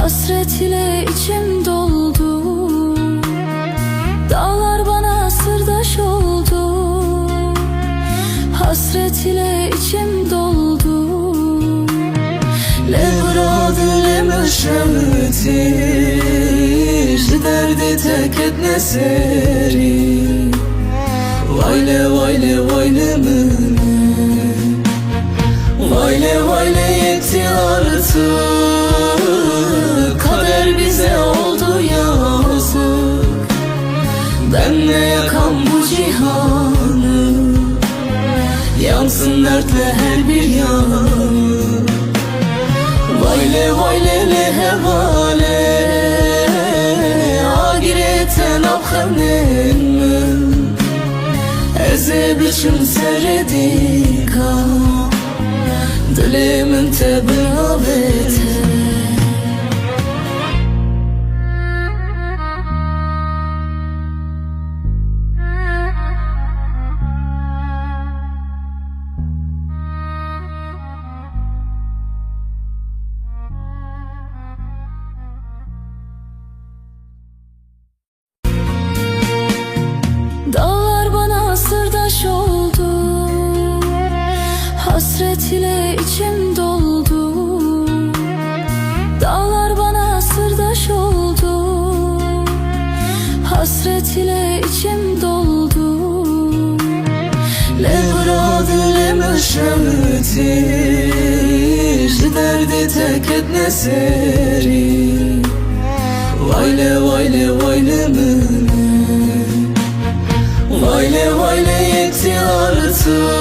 Hasret ile içim doldu. Dağlar bana sırdaş oldu. Hasret ile içim doldu. Le bradı le meşemtir Derdi tek etne seri. Vayle vayle vayle mene Vayle vayle yetti artık Ben ne yakam bu cihanı. Yansın dertle her bir yanı. Vayle vayle le hevale. Agirete nabxemnin min Eze biçim seredika Dilimin te Hasret ile içim doldu. Dağlar bana sırdaş oldu. Hasret ile içim doldu. Le bradı le meşemtir Derdi tek etne seri. Vayle vayle vayle mene Vayle vayle yetti artık